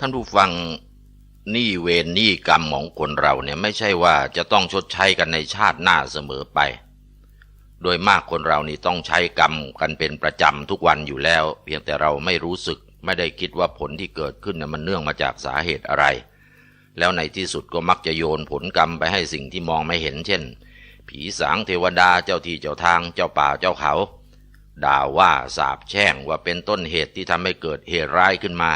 ท่านผู้ฟังนี้เวรนี้กรรมของคนเราเนี่ยไม่ใช่ว่าจะต้องชดใช้กันในชาติหน้าเสมอไป โดยมากคนเรานี่ต้องใช้กรรมกันเป็นประจำทุกวันอยู่แล้ว เพียงแต่เราไม่รู้สึกไม่ได้คิดว่าผลที่เกิดขึ้นน่ะมันเนื่องมาจากสาเหตุอะไร แล้วในที่สุดก็มักจะโยนผลกรรมไปให้สิ่งที่มองไม่เห็น เช่น ผีสางเทวดาเจ้าที่เจ้าทางเจ้าป่าเจ้าเขา ด่าว่าสาบแช่งว่าเป็นต้นเหตุที่ทำให้เกิดเหตุร้ายขึ้นมา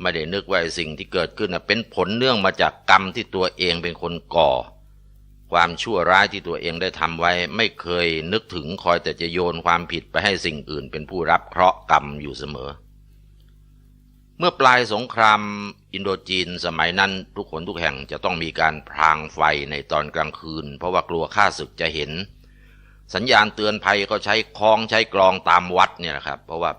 ไม่ได้นึกว่าสิ่งที่เกิดขึ้นเป็นผลเนื่องมาจากกรรมที่ตัวเองเป็นคนก่อ ความชั่วร้ายที่ตัวเองได้ทำไว้ ไม่เคยนึกถึงคอยแต่จะโยนความผิดไปให้สิ่งอื่น เป็นผู้รับเคราะห์กรรมอยู่เสมอ เมื่อปลายสงครามอินโดจีนสมัยนั้นทุกคนทุกแห่งจะต้องมีการพรางไฟในตอนกลางคืน เพราะว่ากลัวข้าศึกจะเห็น สัญญาณเตือนภัยก็ใช้คล้องใช้กลองตามวัดเนี่ยนะครับ เพราะว่า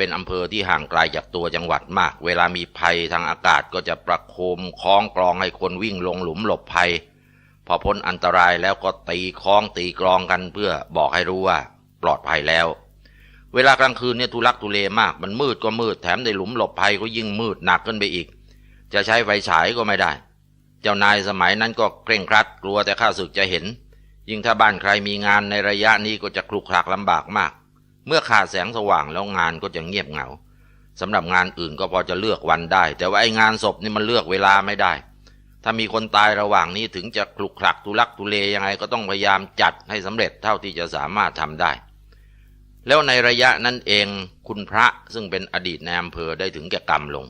เป็นอำเภอที่ห่างไกลจากตัวจังหวัดมาก เวลามีภัยทางอากาศก็จะประโคมคล้องกลองให้คนวิ่งลงหลุมหลบภัย พอพ้นอันตรายแล้วก็ตีคล้องตีกลองกันเพื่อบอกให้รู้ว่า ปลอดภัยแล้ว เวลากลางคืนเนี่ยทุลักทุเลมาก มันมืดก็มืดแถมในหลุมหลบภัยก็ยิ่งมืดหนักขึ้นไปอีก จะใช้ไฟฉายก็ไม่ได้ เจ้านายสมัยนั้นก็เคร่งครัดกลัวแต่ข้าศึกจะเห็น ยิ่งถ้าบ้านใครมีงานในระยะนี้ก็จะคลุกคลักลำบากมาก เมื่อขาดแสงสว่างแล้วงานก็จะเงียบเหงาสำหรับงานอื่นก็พอจะเลือกวันได้ แต่ว่าไอ้งานศพนี่มันเลือกเวลาไม่ได้ ถ้ามีคนตายระหว่างนี้ถึงจะคลุกคลักทุลักทุเลยังไงก็ต้องพยายามจัดให้สำเร็จเท่าที่จะสามารถทำได้ แล้วในระยะนั้นเองคุณพระซึ่งเป็นอดีตในอำเภอได้ถึงแก่กรรมลง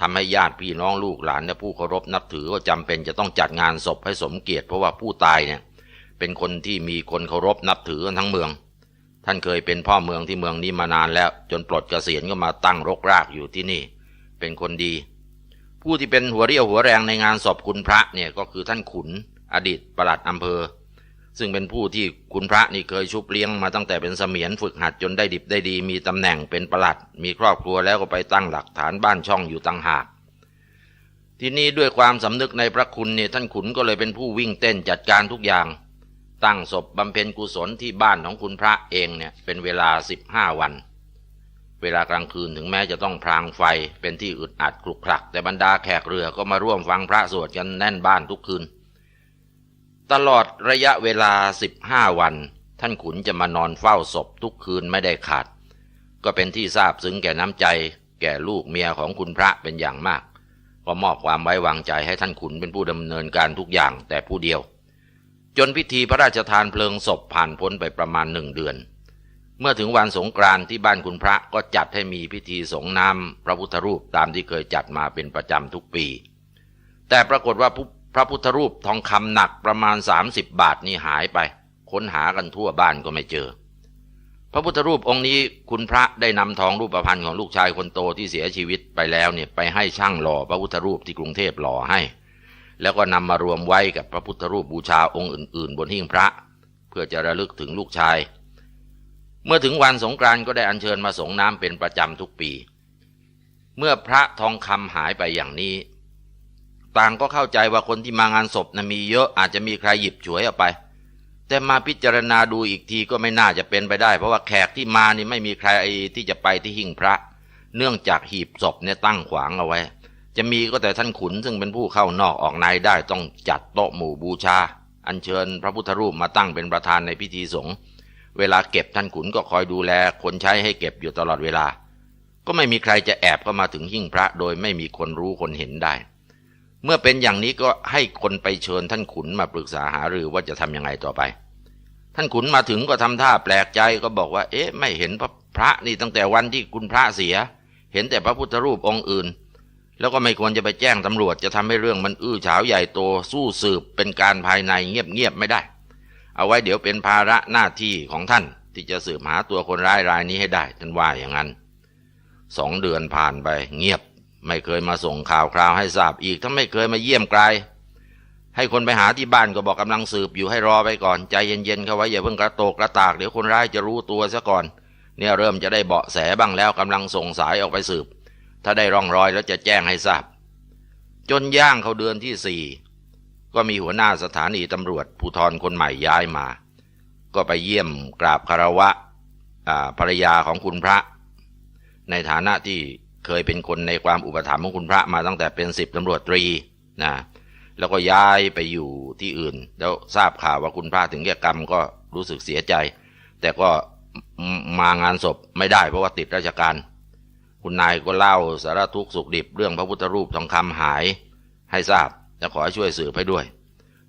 ทำให้ญาติพี่น้องลูกหลานและผู้เคารพนับถือก็จำเป็นจะต้องจัดงานศพให้สมเกียรติเพราะว่าผู้ตายเนี่ยเป็นคนที่มีคนเคารพนับถือกันทั้งเมือง ท่านเคยเป็นพ่อเมืองที่เมืองนี้มานานแล้ว จนปลดเกษียณก็มาตั้งรกรากอยู่ที่นี่ เป็นคนดี ผู้ที่เป็นหัวเรี่ยวหัวแรงในงานศพคุณพระเนี่ยก็คือท่านขุน อดีตปลัดอำเภอ ซึ่งเป็นผู้ที่คุณพระนี่เคยชุบเลี้ยงมาตั้งแต่เป็นเสมียนฝึกหัดจนได้ดิบได้ดี มีตำแหน่งเป็นปลัด มีครอบครัวแล้วก็ไปตั้งหลักฐานบ้านช่องอยู่ต่างหากทีนี้ด้วยความสำนึกในพระคุณเนี่ยท่านขุนก็เลยเป็นผู้วิ่งเต้นจัดการทุกอย่าง ตั้งศพบำเพ็ญกุศลที่บ้านของคุณพระเองเนี่ยเป็นเวลาสิบห้าวัน เวลากลางคืนถึงแม้จะต้องพรางไฟเป็นที่อึดอัดคลุกคลัก แต่บรรดาแขกเรือก็มาร่วมฟังพระสวดกันแน่นบ้านทุกคืน ตลอดระยะเวลาสิบห้าวัน ท่านขุนจะมานอนเฝ้าศพทุกคืนไม่ได้ขาด ก็เป็นที่ทราบซึ้งแก่น้ำใจ แก่ลูกเมียของคุณพระเป็นอย่างมาก ก็มอบความไว้วางใจให้ท่านขุนเป็นผู้ดำเนินการทุกอย่างแต่ผู้เดียว จนพิธีพระราชทานเพลิงศพผ่านพ้นไปประมาณหนึ่งเดือน เมื่อถึงวันสงกรานต์ที่บ้านคุณพระก็จัดให้มีพิธีสงน้ำพระพุทธรูปตามที่เคยจัดมาเป็นประจำทุกปี แต่ปรากฏว่าพระพุทธรูปทองคำหนักประมาณ 30 บาทนี่หายไป ค้นหากันทั่วบ้านก็ไม่เจอ พระพุทธรูปองค์นี้คุณพระได้นำทองรูปพรรณของลูกชายคนโตที่เสียชีวิตไปแล้วเนี่ยไปให้ช่างหล่อพระพุทธรูปที่กรุงเทพหล่อให้ แล้วก็นำมารวมไว้กับพระพุทธรูปบูชาองค์อื่น ๆ บนหิ้งพระ เพื่อจะระลึกถึงลูกชาย เมื่อถึงวันสงกรานต์ก็ได้อัญเชิญมาสงน้ำเป็นประจำทุกปี เมื่อพระทองคำหายไปอย่างนี้ ต่างก็เข้าใจว่าคนที่มางานศพนะมีเยอะอาจจะมีใครหยิบฉวยเอาไป แต่มาพิจารณาดูอีกทีก็ไม่น่าจะเป็นไปได้ เพราะว่าแขกที่มานี่ไม่มีใครที่จะไปที่หิ้งพระ เนื่องจากหีบศพเนี่ยตั้งขวางเอาไว้ จะมีก็แต่ท่านขุนซึ่งเป็นผู้เข้านอกออกในได้ต้องจัดโต๊ะหมู่บูชา อัญเชิญพระพุทธรูปมาตั้งเป็นประธานในพิธีสงฆ์เวลาเก็บท่านขุนก็คอยดูแลคนใช้ให้เก็บอยู่ตลอดเวลา ก็ไม่มีใครจะแอบเข้ามาถึงหิ้งพระโดยไม่มีคนรู้คนเห็นได้ เมื่อเป็นอย่างนี้ก็ให้คนไปเชิญท่านขุนมาปรึกษาหารือว่าจะทำยังไงต่อไป ท่านขุนมาถึงก็ทำท่าแปลกใจก็บอกว่า เอ๊ะ ไม่เห็นพระพระนี่ตั้งแต่วันที่คุณพระเสีย เห็นแต่พระพุทธรูปองค์อื่น แล้วก็ไม่ควรจะไปแจ้งตำรวจจะทำให้เรื่องมันอื้อฉาวใหญ่โตสู้สืบเป็นการภายในเงียบๆไม่ได้ เอาไว้เดี๋ยวเป็นภาระหน้าที่ของท่านที่จะสืบหาตัวคนร้ายรายนี้ให้ได้ท่านว่าอย่างนั้นสองเดือนผ่านไปเงียบ ไม่เคยมาส่งข่าวคราวให้ทราบอีกถ้าไม่เคยมาเยี่ยมไกล ให้คนไปหาที่บ้านก็บอกกำลังสืบอยู่ให้รอไปก่อนใจเย็นๆเข้าไว้อย่าเพิ่งกระโตกกระตากเดี๋ยวคนร้ายจะรู้ตัวซะก่อน เนี่ยเริ่มจะได้เบาะแสบ้างแล้วกำลังส่งสายออกไปสืบ ถ้าได้ร่องรอยแล้วจะแจ้งให้ทราบ จนย่างเขาเดือนที่สี่ก็มีหัวหน้าสถานีตำรวจภูธรคนใหม่ย้ายมา ก็ไปเยี่ยมกราบคารวะภรรยาของคุณพระ ในฐานะที่เคยเป็นคนในความอุปถัมภ์ของคุณพระมาตั้งแต่เป็นสิบตำรวจตรีนะแล้วก็ย้ายไปอยู่ที่อื่น แล้วทราบข่าวว่าคุณพระถึงแก่กรรมก็รู้สึกเสียใจ แต่ก็มางานศพไม่ได้เพราะว่าติดราชการ คุณนายก็เล่าสารทุกข์สุขดิบเรื่องพระพุทธรูปทองคำหาย ให้ทราบจะขอให้ช่วยสืบให้ด้วย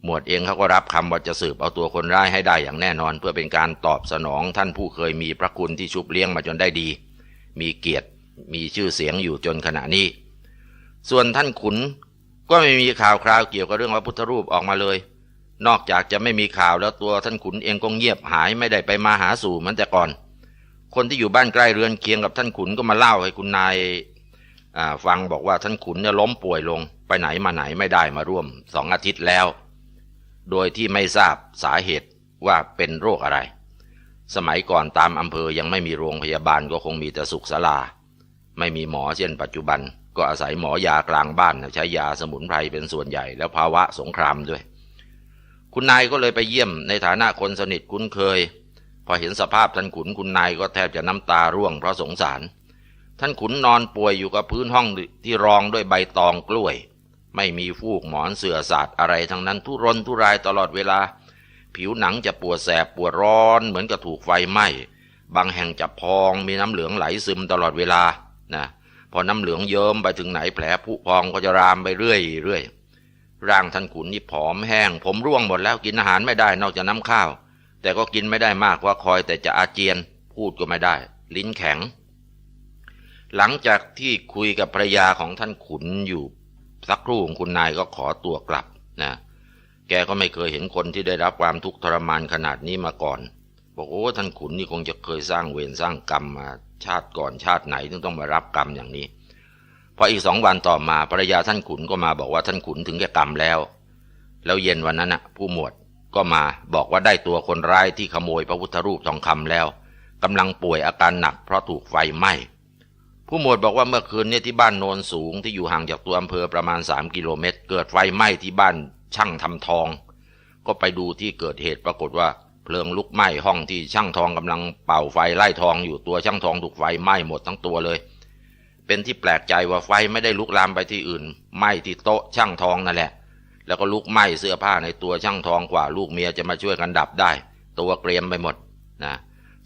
หมวดเองเขาก็รับคำว่าจะสืบเอาตัวคนร้ายให้ได้อย่างแน่นอน เพื่อเป็นการตอบสนองท่านผู้เคยมีพระคุณที่ชุบเลี้ยงมาจนได้ดี มีเกียรติมีชื่อเสียงอยู่จนขณะนี้ ส่วนท่านขุนก็ไม่มีข่าวคราวเกี่ยวกับเรื่องพระพุทธรูปออกมาเลย นอกจากจะไม่มีข่าวแล้วตัวท่านขุนเองก็เงียบหายไม่ได้ไปมาหาสู่เหมือนแต่ก่อน คนที่อยู่บ้านใกล้เรือนเคียงกับท่านขุนก็มาเล่าให้คุณนายฟังบอกว่าท่านขุนเนี่ยล้มป่วยลงไปไหนมาไหนไม่ได้มาร่วมสองอาทิตย์แล้ว โดยที่ไม่ทราบสาเหตุว่าเป็นโรคอะไร สมัยก่อนตามอำเภอยังไม่มีโรงพยาบาลก็คงมีแต่สุขศาลา ไม่มีหมอเช่นปัจจุบัน ก็อาศัยหมอยากลางบ้านใช้ยาสมุนไพรเป็นส่วนใหญ่แล้วภาวะสงครามด้วย คุณนายก็เลยไปเยี่ยมในฐานะคนสนิทคุ้นเคย พอเห็นสภาพท่านขุนคุณนายก็แทบจะน้ำตาร่วงเพราะสงสาร ท่านขุนนอนป่วยอยู่กับพื้นห้องที่รองด้วยใบตองกล้วย ไม่มีฟูกหมอนเสื่อสาดอะไรทั้งนั้นทุรนทุรายตลอดเวลา ผิวหนังจะปวดแสบปวดร้อนเหมือนกับถูกไฟไหม้บางแห่งจะพองมีน้ำเหลืองไหลซึมตลอดเวลานะพอน้ำเหลืองเยิ้มไปถึงไหนแผลผุพองก็จะรามไปเรื่อยเรื่อยร่างท่านขุนนี่ผอมแห้ง ผมร่วงหมดแล้วกินอาหารไม่ได้นอกจากน้ำข้าว แต่ก็กินไม่ได้มากว่าคอยแต่จะอาเจียน พูดก็ไม่ได้ ลิ้นแข็ง หลังจากที่คุยกับภรรยาของท่านขุนอยู่สักครู่ของคุณนายก็ขอตัวกลับนะแกก็ไม่เคยเห็นคนที่ได้รับความทุกข์ทรมานขนาดนี้มาก่อน บอกโอ้ท่านขุนนี่คงจะเคยสร้างเวรสร้างกรรมมาชาติก่อนชาติไหนถึงต้องมารับกรรมอย่างนี้ พออีกสองวันต่อมาภรรยาท่านขุนก็มาบอกว่าท่านขุนถึงแก่กรรมแล้ว แล้วเย็นวันนั้นนะผู้หมวด ก็มาบอกว่าได้ตัวคนร้ายที่ขโมยพระพุทธรูปทองคำแล้วกำลังป่วยอาการหนักเพราะถูกไฟไหม้ผู้หมวดบอกว่าเมื่อคืนนี้ที่บ้านโนนสูงที่อยู่ห่างจากตัวอำเภอประมาณ 3 กิโลเมตร เกิดไฟไหม้ที่บ้านช่างทำทอง ก็ไปดูที่เกิดเหตุปรากฏว่าเพลิงลุกไหม้ห้องที่ช่างทองกำลังเป่าไฟไล่ทองอยู่ตัวช่างทองถูกไฟไหม้หมดทั้งตัวเลย เป็นที่แปลกใจว่าไฟไม่ได้ลุกลามไปที่อื่นไหม้ที่โต๊ะช่างทองนั่นแหละ แล้วก็ลุกไหม้เสื้อผ้าในตัวช่างทองกว่าลูกเมียจะมาช่วยกันดับได้ ตัวเกรียมไปหมดนะ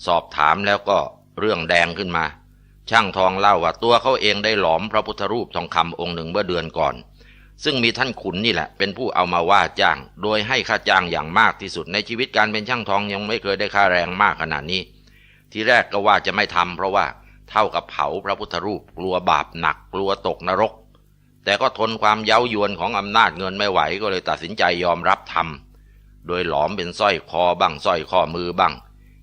สอบถามแล้วก็เรื่องแดงขึ้นมา ช่างทองเล่าว่าตัวเขาเองได้หลอมพระพุทธรูปทองคำองค์หนึ่งเมื่อเดือนก่อน ซึ่งมีท่านขุนนี่แหละ เป็นผู้เอามาว่าจ้าง โดยให้ค่าจ้างอย่างมากที่สุดในชีวิตการเป็นช่างทองยังไม่เคยได้ค่าแรงมากขนาดนี้ ทีแรกก็ว่าจะไม่ทำเพราะว่าเท่ากับเผาพระพุทธรูปกลัวบาปหนักกลัวตกนรก แต่ก็ทนความเย้ายวนของอำนาจเงินไม่ไหวก็เลยตัดสินใจยอมรับทำโดยหลอมเป็นสร้อยคอบ้างสร้อยข้อมือบ้าง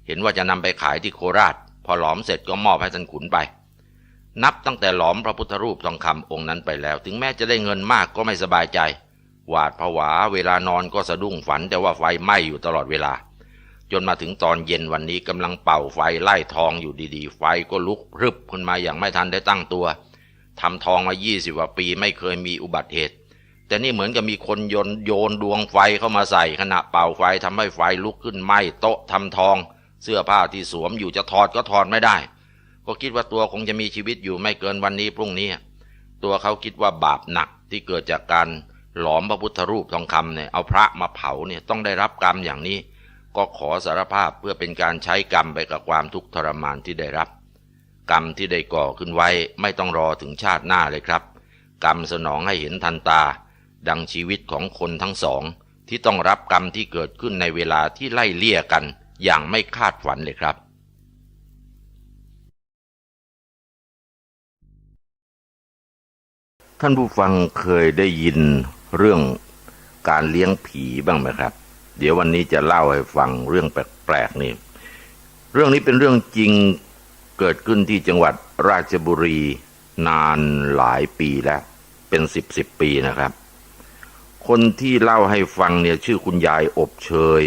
เห็นว่าจะนำไปขายที่โคราช พอหลอมเสร็จก็มอบให้ท่านขุนไป นับตั้งแต่หลอมพระพุทธรูปทองคำองค์นั้นไปแล้ว ถึงแม้จะได้เงินมากก็ไม่สบายใจ หวาดผวาเวลานอนก็สะดุ้งฝันแต่ว่าไฟไหม้อยู่ตลอดเวลา จนมาถึงตอนเย็นวันนี้กำลังเป่าไฟไล่ทองอยู่ดีๆ ไฟก็ลุกพรึบขึ้นมาอย่างไม่ทันได้ตั้งตัว ทำทองมายี่สิบกว่าปีไม่เคยมีอุบัติเหตุ แต่นี่เหมือนกับมีคนโยนโยนดวงไฟเข้ามาใส่ขณะเป่าไฟทำให้ไฟลุกขึ้นไหม้โต๊ะทำทอง เสื้อผ้าที่สวมอยู่จะถอดก็ถอดไม่ได้ ก็คิดว่าตัวคงจะมีชีวิตอยู่ไม่เกินวันนี้พรุ่งนี้ ตัวเขาคิดว่าบาปหนักที่เกิดจากการหลอมพระพุทธรูปทองคำเนี่ยเอาพระมาเผาเนี่ยต้องได้รับกรรมอย่างนี้ ก็ขอสารภาพเพื่อเป็นการใช้กรรมไปกับความทุกข์ทรมานที่ได้รับ กรรมที่ได้ก่อขึ้นไว้ไม่ต้องรอถึงชาติหน้าเลยครับ กรรมสนองให้เห็นทันตา ดังชีวิตของคนทั้งสอง ที่ต้องรับกรรมที่เกิดขึ้นในเวลาที่ไล่เลี่ยกัน อย่างไม่คาดฝันเลยครับ ท่านผู้ฟังเคยได้ยินเรื่องการเลี้ยงผีบ้างไหมครับ เดี๋ยววันนี้จะเล่าให้ฟังเรื่องแปลกๆนี่ เรื่องนี้เป็นเรื่องจริง เกิดขึ้นที่จังหวัดราชบุรีนานหลายปีแล้ว เป็นสิบสิบปีนะครับ คนที่เล่าให้ฟังเนี่ยชื่อคุณยายอบเชย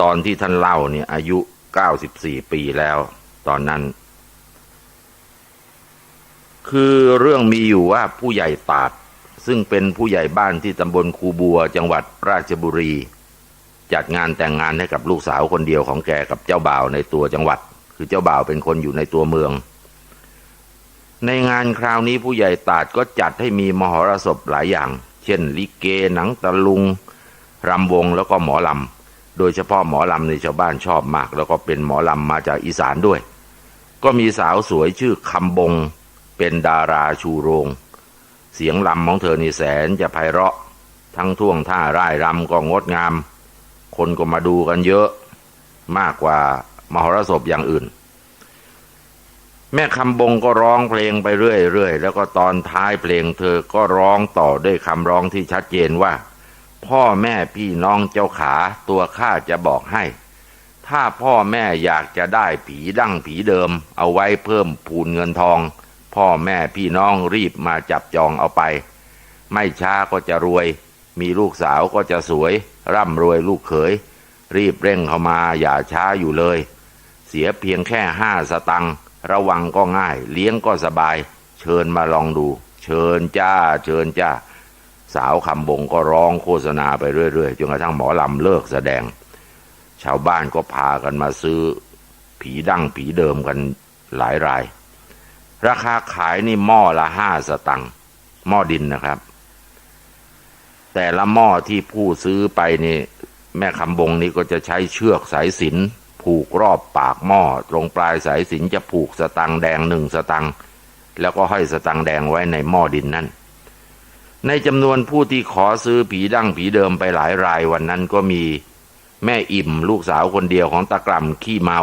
ตอนที่ท่านเล่าเนี่ยอายุ94ปีแล้ว ตอนนั้น คือเรื่องมีอยู่ว่าผู้ใหญ่ตาด ซึ่งเป็นผู้ใหญ่บ้านที่ตำบลคูบัวจังหวัดราชบุรี จัดงานแต่งงานให้กับลูกสาวคนเดียวของแกกับเจ้าบ่าวในตัวจังหวัด คือเจ้าบ่าวเป็นคนอยู่ในตัวเมือง ในงานคราวนี้ผู้ใหญ่ตาดก็จัดให้มีมหรสพหลายอย่าง เช่น ลิเกหนังตะลุงรำวงแล้วก็หมอลำ โดยเฉพาะหมอลำในชาวบ้านชอบมาก แล้วก็เป็นหมอลำมาจากอีสานด้วย ก็มีสาวสวยชื่อคำบง เป็นดาราชูโรง เสียงลำของเธอนี่แสนจะไพเราะ ทั้งท่วงท่าร่ายรำก็งดงาม คนก็มาดูกันเยอะมากกว่า มหรสพอย่างอื่น แม่คำบงก็ร้องเพลงไปเรื่อยๆแล้วก็ตอนท้ายเพลงเธอก็ร้องต่อด้วยคำร้องที่ชัดเจนว่า พ่อแม่พี่น้องเจ้าขาตัวข้าจะบอกให้ ถ้าพ่อแม่อยากจะได้ผีดั้งผีเดิม เอาไว้เพิ่มพูนเงินทอง พ่อแม่พี่น้องรีบมาจับจองเอาไป ไม่ช้าก็จะรวย มีลูกสาวก็จะสวย ร่ำรวยลูกเขยรีบเร่งเข้ามาอย่าช้าอยู่เลย เสียเพียงแค่ห้าสตังค์ระวังก็ง่าย เลี้ยงก็สบาย เชิญมาลองดู เชิญจ้า เชิญจ้า สาวคำบงก็ร้องโฆษณาไปเรื่อยๆจนกระทั่งหมอลำเลิกแสดง ชาวบ้านก็พากันมาซื้อ ผีดั้งผีเดิมกันหลายราย ราคาขายนี่หม้อละห้าสตังค์หม้อดินนะครับ แต่ละหม้อที่ผู้ซื้อไปนี่แม่คำบงนี่ก็จะใช้เชือกสายสิญจน ผูกรอบปากหม้อ ตรงปลายสายสินจะผูกสตังแดงหนึ่งสตังแล้วก็ห้อยสตังแดงไว้ในหม้อดินนั่น ในจำนวนผู้ที่ขอซื้อผีดั้งผีเดิมไปหลายรายวันนั้นก็มีแม่อิ่มลูกสาวคนเดียวของตะกล่ำขี้เมา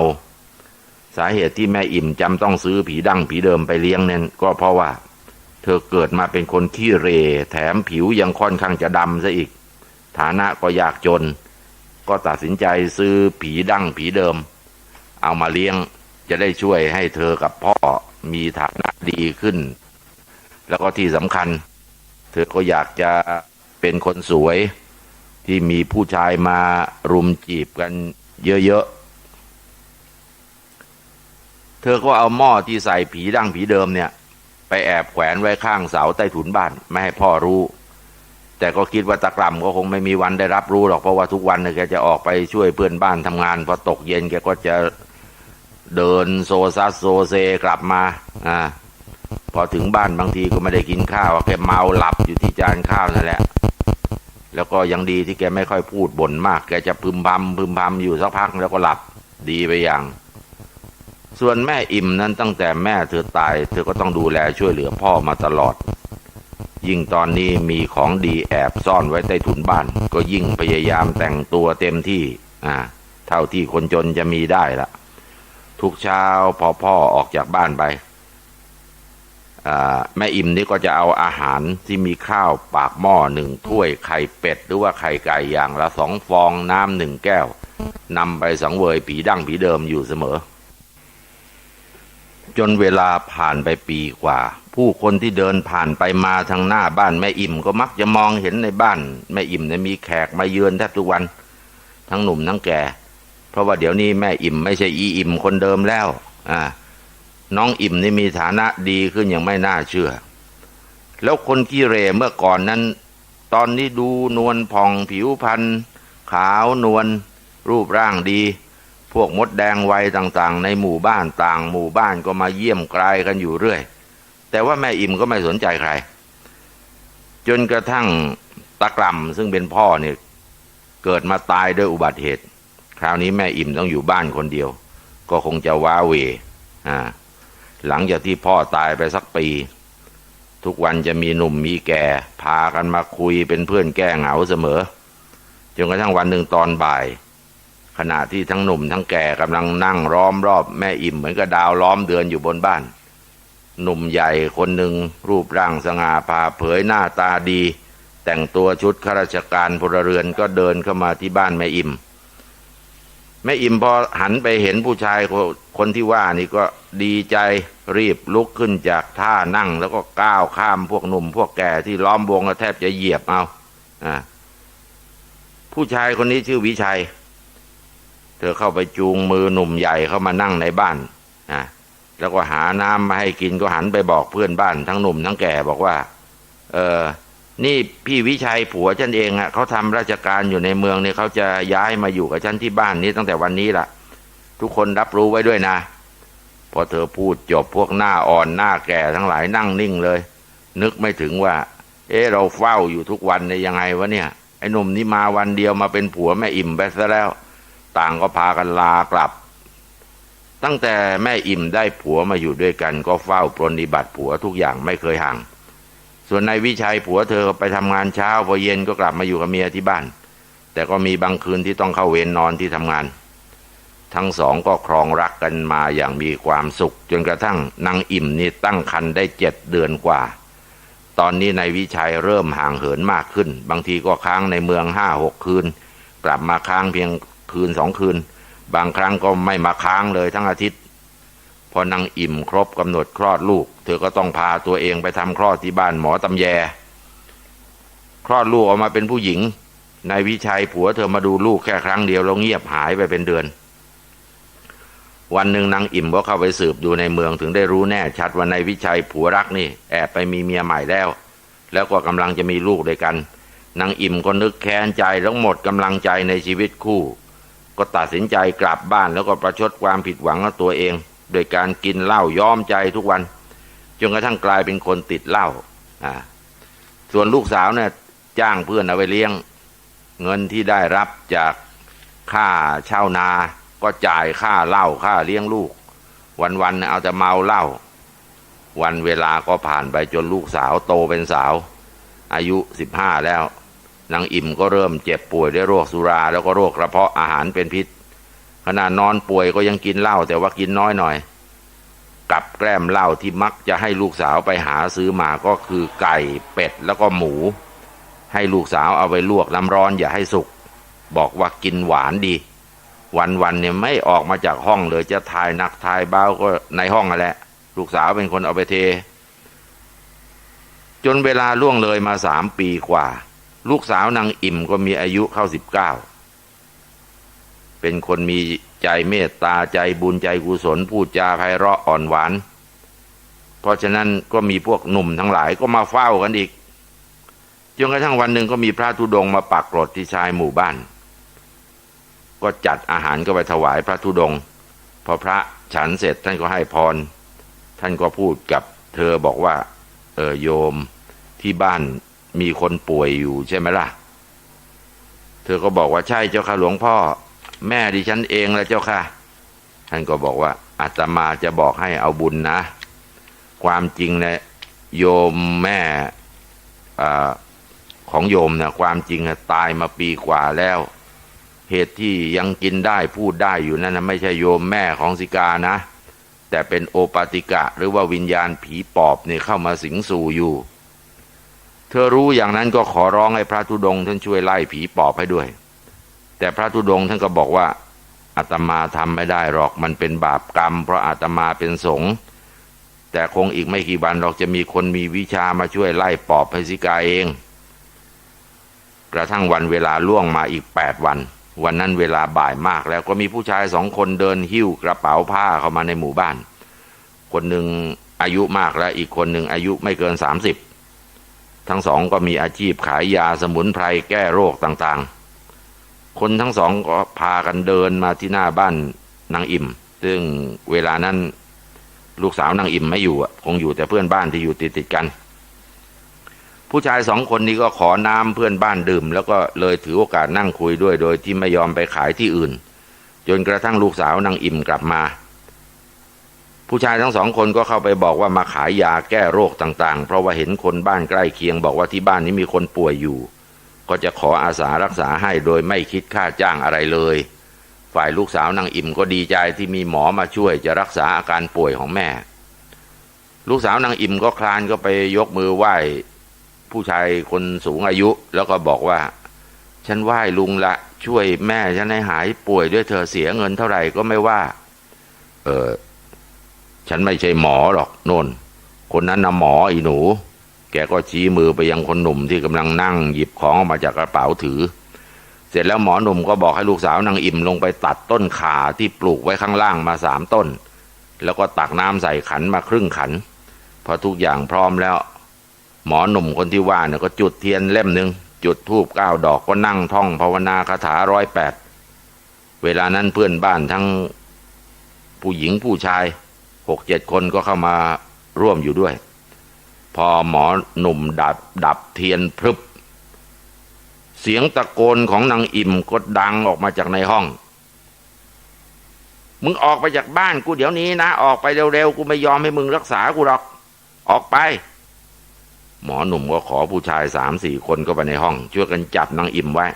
สาเหตุที่แม่อิ่มจำต้องซื้อผีดั้งผีเดิมไปเลี้ยงนั้นก็เพราะว่า เธอเกิดมาเป็นคนขี้เรแถมผิวยังค่อนข้างจะดำซะอีก ฐานะก็ยากจน ก็ตัดสินใจซื้อผีดั้งผีเดิม เอามาเลี้ยงจะได้ช่วยให้เธอกับพ่อมีฐานะดีขึ้น แล้วก็ที่สำคัญ เธอก็อยากจะเป็นคนสวยที่มีผู้ชายมารุมจีบกันเยอะๆ เธอก็เอาหม้อที่ใส่ผีดั้งผีเดิมเนี่ย ไปแอบแขวนไว้ข้างเสาใต้ถุนบ้าน ไม่ให้พ่อรู้ แต่ก็คิดว่าตะกล่ำก็คงไม่มีวันได้รับรู้หรอกเพราะว่าทุกวันเนี่ยแกจะออกไปช่วยเพื่อนบ้านทำงานพอตกเย็นแกก็จะเดินโซซัสโซเซกลับมาอ่าพอถึงบ้านบางทีก็ไม่ได้กินข้าวแกเมาหลับอยู่ที่จานข้าวนั่นแหละ แล้วก็ยังดีที่แกไม่ค่อยพูดบ่นมาก แกจะพึมพำพึมพำอยู่สักพักแล้วก็หลับดีไปอย่าง ส่วนแม่อิ่มนั้นตั้งแต่แม่เธอตาย เธอก็ต้องดูแลช่วยเหลือพ่อมาตลอด ยิ่งตอนนี้มีของดีแอบซ่อนไว้ใต้ถุนบ้าน ก็ยิ่งพยายามแต่งตัวเต็มที่ อ่า เท่าที่คนจนจะมีได้ละทุกเช้าพอพ่อออกจากบ้านไปแม่อิ่มนี่ก็จะเอาอาหารที่มีข้าวปากหม้อหนึ่งถ้วยไข่เป็ด หรือว่าไข่ไก่อย่างละสองฟองน้ำหนึ่งแก้วนำไปสังเวยผีดั้งผีเดิมอยู่เสมอ จนเวลาผ่านไปปีกว่า ผู้คนที่เดินผ่านไปมาทางหน้าบ้านแม่อิ่ม ก็มักจะมองเห็นในบ้านแม่อิ่มเนี่ยมีแขกมาเยือนแทบทุกวัน ทั้งหนุ่มทั้งแก่ เพราะว่าเดี๋ยวนี้แม่อิ่มไม่ใช่อีอิ่มคนเดิมแล้วอ่าน้องอิ่มนี่มีฐานะดีขึ้นอย่างไม่น่าเชื่อ แล้วคนขี้เรเมื่อก่อนนั้น ตอนนี้ดูนวลผ่องผิวพรรณขาวนวลรูปร่างดี พวกมดแดงวัยต่างๆ ในหมู่บ้านต่างหมู่บ้านก็มาเยี่ยมกลายกันอยู่เรื่อย แต่ว่าแม่อิ่มก็ไม่สนใจใคร จนกระทั่งตะกล่ำซึ่งเป็นพ่อเนี่ยเกิดมาตายด้วยอุบัติเหตุ คราวนี้แม่อิ่มต้องอยู่บ้านคนเดียว ก็คงจะว้าเวอ่าหลังจากที่พ่อตายไปสักปี ทุกวันจะมีหนุ่มมีแก่ พากันมาคุยเป็นเพื่อนแก้เหงาเสมอจนกระทั่งวันหนึ่งตอนบ่าย ขณะที่ทั้งหนุ่มทั้งแก่กำลังนั่งล้อมรอบแม่อิ่มเหมือนกับดาวล้อมเดือนอยู่บนบ้าน หนุ่มใหญ่คนหนึ่งรูปร่างสง่าผ่าเผยหน้าตาดี แต่งตัวชุดข้าราชการพลเรือนก็เดินเข้ามาที่บ้านแม่อิ่มแม่อิ่มพอหันไปเห็นผู้ชายคนที่ว่านี่ก็ดีใจรีบลุกขึ้นจากท่านั่ง แล้วก็ก้าวข้ามพวกหนุ่ม พวกแก่ที่ล้อมวงแทบจะเหยียบเอาอผู้ชายคนนี้ชื่อวิชัย เธอเข้าไปจูงมือหนุ่มใหญ่เข้ามานั่งในบ้านอ แล้วก็หาน้ำมาให้กินก็หันไปบอกเพื่อนบ้านทั้งหนุ่มทั้งแก่บอกว่า เออนี่พี่วิชัยผัวฉันเองอะเขาทำราชการอยู่ในเมืองเนี่ยเขาจะย้ายมาอยู่กับฉันที่บ้านนี้ตั้งแต่วันนี้ล่ะ ทุกคนรับรู้ไว้ด้วยนะ พอเธอพูดจบพวกหน้าอ่อนหน้าแก่ทั้งหลายนั่งนิ่งเลย นึกไม่ถึงว่า เอ๊ะเราเฝ้าอยู่ทุกวันเนี่ยยังไงวะเนี่ยไอ้หนุ่มนี้มาวันเดียวมาเป็นผัวแม่อิ่มไปซะแล้ว ต่างก็พากันลากลับ ตั้งแต่แม่อิ่มได้ผัวมาอยู่ด้วยกัน ก็เฝ้าปรนนิบัติผัวทุกอย่างไม่เคยห่าง ส่วนนายวิชัยผัวเธอไปทำงานเช้าพอเย็นก็กลับมาอยู่กับเมียที่บ้าน แต่ก็มีบางคืนที่ต้องเข้าเวรนอนที่ทำงาน ทั้งสองก็ครองรักกันมาอย่างมีความสุข จนกระทั่งนางอิ่มนี่ตั้งครรภ์ได้เจ็ดเดือนกว่า ตอนนี้นายวิชัยเริ่มห่างเหินมากขึ้น บางทีก็ค้างในเมืองห้าหกคืน กลับมาค้างเพียงคืนสองคืน บางครั้งก็ไม่มาค้างเลยทั้งอาทิตย์ พอนางอิ่มครบกำหนดคลอดลูก เธอก็ต้องพาตัวเองไปทำคลอดที่บ้านหมอตำแย คลอดลูกออกมาเป็นผู้หญิงนายวิชัยผัวเธอมาดูลูกแค่ครั้งเดียวแล้วเงียบหายไปเป็นเดือน วันหนึ่งนางอิ่มก็เข้าไปสืบดูในเมืองถึงได้รู้แน่ชัดว่านายวิชัยผัวรักนี่ แอบไปมีเมียใหม่แล้ว แล้วก็กำลังจะมีลูกด้วยกันนางอิ่มก็นึกแค้นใจแล้วหมดกำลังใจในชีวิตคู่ ก็ตัดสินใจกลับบ้านแล้วก็ประชดความผิดหวังของตัวเอง โดยการกินเหล้าย้อมใจทุกวันจนกระทั่งกลายเป็นคนติดเหล้าอ่าส่วนลูกสาวเนี่ยจ้างเพื่อนเอาไปเลี้ยง เงินที่ได้รับจากค่าเช่านา ก็จ่ายค่าเหล้าค่าเลี้ยงลูก วันๆเอาแต่เมาเหล้าวันเวลาก็ผ่านไปจนลูกสาวโตเป็นสาว อายุสิบห้าแล้ว นางอิ่มก็เริ่มเจ็บป่วยด้วยโรคสุรา แล้วก็โรคกระเพาะอาหารเป็นพิษ ขณะนอนป่วยก็ยังกินเหล้าแต่ว่ากินน้อยหน่อย กับแกล้มเหล้าที่มักจะให้ลูกสาวไปหาซื้อมาก็คือไก่เป็ดแล้วก็หมู ให้ลูกสาวเอาไปลวกน้ำร้อนอย่าให้สุก บอกว่ากินหวานดี วันวันๆเนี่ยไม่ออกมาจากห้องเลยจะถ่ายนักถ่ายเบาก็ในห้องนั่นแหละ ลูกสาวเป็นคนเอาไปเท จนเวลาล่วงเลยมาสามปีกว่า ลูกสาวนางอิ่มก็มีอายุเข้าสิบเก้าเป็นคนมีใจเมตตาใจบุญใจกุศลพูดจาไพเราะอ่อนหวาน เพราะฉะนั้นก็มีพวกหนุ่มทั้งหลายก็มาเฝ้ากันอีกจนกระทั่งวันหนึ่งก็มีพระธุดงค์มาปักกรดที่ชายหมู่บ้าน ก็จัดอาหารก็ไปถวายพระธุดงค์พอพระฉันเสร็จท่านก็ให้พร ท่านก็พูดกับเธอบอกว่า เออโยมที่บ้าน มีคนป่วยอยู่ใช่ไหมล่ะ เธอก็บอกว่าใช่เจ้าค่ะหลวงพ่อ แม่ดิฉันเองแหละเจ้าค่ะ ท่านก็บอกว่าอาตมาจะบอกให้เอาบุญนะ ความจริงเนี่ยโยมแม่อของโยมเนี่ยความจริงตายมาปีกว่าแล้ว เหตุที่ยังกินได้พูดได้อยู่นั่นนะไม่ใช่โยมแม่ของสิกานะ แต่เป็นโอปติกะหรือว่าวิญญาณผีปอบเนี่ยเข้ามาสิงสู่อยู่ ธอรู้อย่างนั้นก็ขอร้องให้พระธุดงท่านช่วยไล่ผีปอบให้ด้วย แต่พระธุดงท่านก็บอกว่าอาตมาทำไม่ได้หรอกมันเป็นบาปกรรม เพราะอาตมาเป็นสงฆ์แต่คงอีกไม่กี่วันเราจะมีคนมีวิชามาช่วยไล่ปอบให้สิกาเอง กระทั่งวันเวลาล่วงมาอีกแปดวัน วันนั้นเวลาบ่ายมากแล้วก็มีผู้ชายสองคนเดินหิ้วกระเป๋าผ้าเข้ามาในหมู่บ้าน คนหนึ่งอายุมากและอีกคนหนึ่งอายุไม่เกินสามสิบ ทั้งสองก็มีอาชีพขายยาสมุนไพรแก้โรคต่างๆ คนทั้งสองก็พากันเดินมาที่หน้าบ้านนางอิ่ม ซึ่งเวลานั้นลูกสาวนางอิ่มไม่อยู่คงอยู่แต่เพื่อนบ้านที่อยู่ติดติดๆกัน ผู้ชายสองคนนี้ก็ขอน้ำเพื่อนบ้านดื่ม แล้วก็เลยถือโอกาสนั่งคุยด้วยโดยที่ไม่ยอมไปขายที่อื่น จนกระทั่งลูกสาวนางอิ่มกลับมา ผู้ชายทั้งสองคนก็เข้าไปบอกว่ามาขายยาแก้โรคต่างๆ เพราะว่าเห็นคนบ้านใกล้เคียงบอกว่าที่บ้านนี้มีคนป่วยอยู่ ก็จะขออาสารักษาให้โดยไม่คิดค่าจ้างอะไรเลย ฝ่ายลูกสาวนางอิ่มก็ดีใจที่มีหมอมาช่วยจะรักษาอาการป่วยของแม่ ลูกสาวนางอิ่มก็คลานก็ไปยกมือไหว้ ผู้ชายคนสูงอายุแล้วก็บอกว่า ฉันไหว้ลุงละช่วยแม่ฉันให้หายป่วยด้วยเธอเสียเงินเท่าไหร่ก็ไม่ว่า เออ ฉันไม่ใช่หมอหรอกโน่น คนนั้นนะหมออีหนู แกก็ชี้มือไปยังคนหนุ่มที่กำลังนั่งหยิบของออกมาจากกระเป๋าถือ เสร็จแล้วหมอหนุ่มก็บอกให้ลูกสาวนางอิ่มลงไปตัดต้นขาที่ปลูกไว้ข้างล่างมาสามต้น แล้วก็ตักน้ำใส่ขันมาครึ่งขัน พอทุกอย่างพร้อมแล้ว หมอหนุ่มคนที่ว่าเนี่ยก็จุดเทียนเล่มหนึ่งจุดธูปเก้าดอกก็นั่งท่องภาวนาคาถาร้อยแปดเวลานั้นเพื่อนบ้านทั้งผู้หญิงผู้ชาย หกเจ็ดคนก็เข้ามาร่วมอยู่ด้วย พอหมอหนุ่มดับดับเทียนพรึบ เสียงตะโกนของนางอิ่มก็ดังออกมาจากในห้อง มึงออกไปจากบ้านกูเดี๋ยวนี้นะ ออกไปเร็วๆ กูไม่ยอมให้มึงรักษากูหรอก ออกไป หมอหนุ่มก็ขอผู้ชายสามสี่คนก็ไปในห้อง ช่วยกันจับนางอิ่มไว้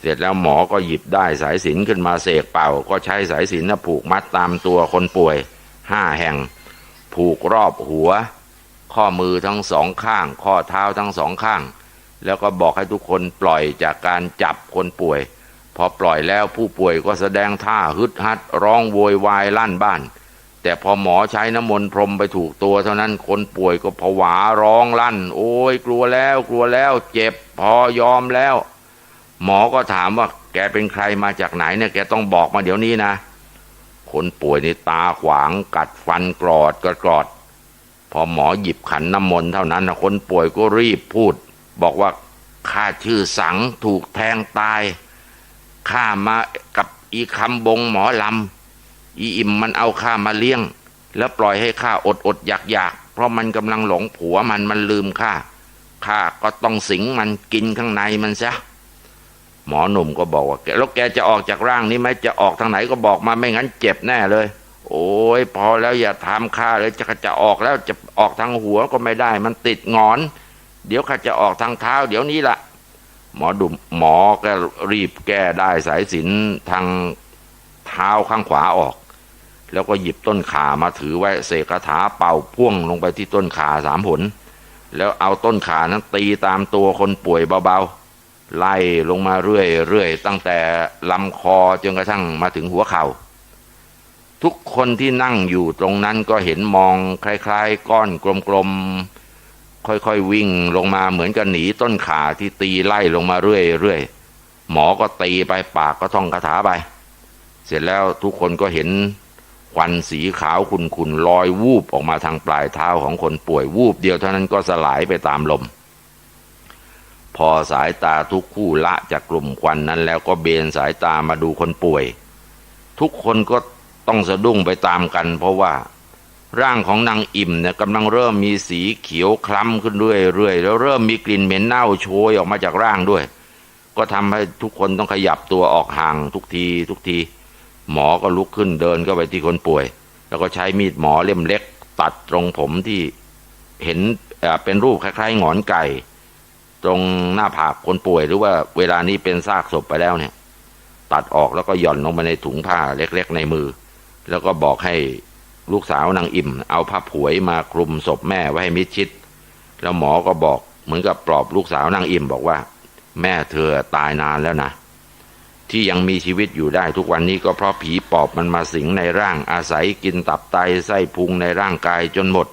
เสร็จแล้วหมอก็หยิบได้สายสินขึ้นมาเสกเป่า ก็ใช้สายสินน่ะผูกมัดตามตัวคนป่วย ห้าแห่ง ผูกรอบหัว ข้อมือทั้งสองข้าง ข้อเท้าทั้งสองข้าง แล้วก็บอกให้ทุกคนปล่อยจากการจับคนป่วย พอปล่อยแล้วผู้ป่วยก็แสดงท่าฮึดฮัดร้องโวยวายลั่นบ้าน แต่พอหมอใช้น้ำมนต์พรมไปถูกตัวเท่านั้นคนป่วยก็ผวาร้องลั่น โอ้ยกลัวแล้วกลัวแล้ว เจ็บพอยอมแล้ว หมอก็ถามว่าแกเป็นใครมาจากไหนเนี่ยแกต้องบอกมาเดี๋ยวนี้นะ คนป่วยในตาขวางกัดฟันกรอดกระกรอด พอหมอหยิบขันน้ำมนต์เท่านั้นนะคนป่วยก็รีบพูด บอกว่าข้าชื่อสังถูกแทงตายข้ามากับอีคำบงหมอลำอีอิ่มมันเอาข้ามาเลี้ยง แล้วปล่อยให้ข้าอดอดอยากอยากเพราะมันกำลังหลงผัวมันมันลืมข้าข้าก็ต้องสิงมันกินข้างในมันซะ หมอหนุ่มก็บอกว่าแล้วแกจะออกจากร่างนี้ไหมจะออกทางไหนก็บอกมาไม่งั้นเจ็บแน่เลย โอ้ยพอแล้วอย่าทำข้าเลยจะจะออกแล้วจะออกทางหัวก็ไม่ได้ มันติดงอน เดี๋ยวข้าจะออกทางเท้า เดี๋ยวนี้ละหมอดุมหมอก็รีบแก้ได้สายสินทางเท้าข้างขวาออก แล้วก็หยิบต้นขามาถือไว้เสกคาถาเป่าพ่วงลงไปที่ต้นขาสามผล แล้วเอาต้นขานั้นตีตามตัวคนป่วยเบาๆ ไล่ลงมาเรื่อยๆตั้งแต่ลำคอจนกระทั่งมาถึงหัวเขา่า ทุกคนที่นั่งอยู่ตรงนั้นก็เห็นมองคล้ายๆ ก้อนกลมๆ ค่อยๆวิ่งลงมาเหมือนกับหนีต้นขาที่ตีไล่ลงมาเรื่อยๆ หมอก็ตีไปปากก็ท่องคาถาไป เสร็จแล้วทุกคนก็เห็นควันสีขาวขุ่นๆลอยวูบออกมาทางปลายเท้าของคนป่วยวูบเดียวเท่านั้นก็สลายไปตามลม พอสายตาทุกคู่ละจากกลุ่มควันนั้นแล้วก็เบนสายตามาดูคนป่วย ทุกคนก็ต้องสะดุ้งไปตามกัน เพราะว่า ร่างของนางอิ่มเนี่ยกำลังเริ่มมีสีเขียวคล้ำขึ้นเรื่อยๆแล้วเริ่มมีกลิ่นเหม็นเน่าโชยออกมาจากร่างด้วย ก็ทำให้ทุกคนต้องขยับตัวออกห่างทุกที ทุกที หมอก็ลุกขึ้นเดินเข้าไปที่คนป่วย แล้วก็ใช้มีดหมอเล่มเล็ก ตัดตรงผมที่เห็นเอ่อเป็นรูปคล้ายๆ หงอนไก่ ตรงหน้าผากคนป่วยหรือว่าเวลานี้เป็นซากศพไปแล้วเนี่ย ตัดออกแล้วก็หย่อนลงไปในถุงผ้าเล็ก ๆ ในมือ แล้วก็บอกให้ลูกสาวนางอิ่ม เอาผ้าผวยมาคลุมศพแม่ไว้ให้มิดชิด แล้วหมอก็บอกเหมือนกับปลอบลูกสาวนางอิ่มบอกว่า แม่เธอตายนานแล้วนะที่ยังมีชีวิตอยู่ได้ทุกวันนี้ก็เพราะผีปอบมันมาสิงในร่างอาศัยกินตับไตไส้พุงในร่างกายจนหมด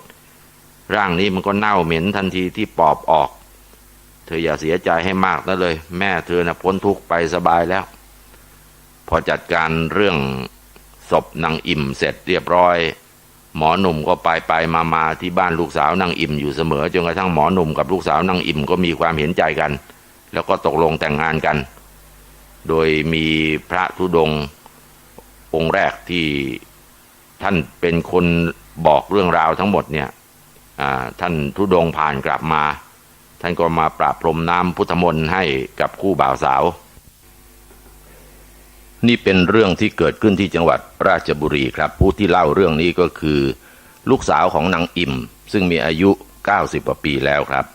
ร่างนี้มันก็เน่าเหม็นทันทีที่ปอบออก ธออย่าเสียใจให้มากนะเลย แม่เธอนะพ้นทุกข์ไปสบายแล้ว พอจัดการเรื่องศพนางอิ่มเสร็จเรียบร้อย หมอหนุ่มก็ไปไปมามาที่บ้านลูกสาวนางอิ่มอยู่เสมอจนกระทั่งหมอหนุ่มกับลูกสาวนางอิ่มก็มีความเห็นใจกัน แล้วก็ตกลงแต่งงานกัน โดยมีพระธุดงค์องค์แรกที่ท่านเป็นคนบอกเรื่องราวทั้งหมดเนี่ยท่านธุดงค์ผ่านกลับมา ท่านก็มาปราบพรมน้ำพุทธมนต์ให้กับคู่บ่าวสาว นี่เป็นเรื่องที่เกิดขึ้นที่จังหวัดราชบุรีครับ ผู้ที่เล่าเรื่องนี้ก็คือ ลูกสาวของนางอิ่ม ซึ่งมีอายุ 90กว่าปีแล้วครับ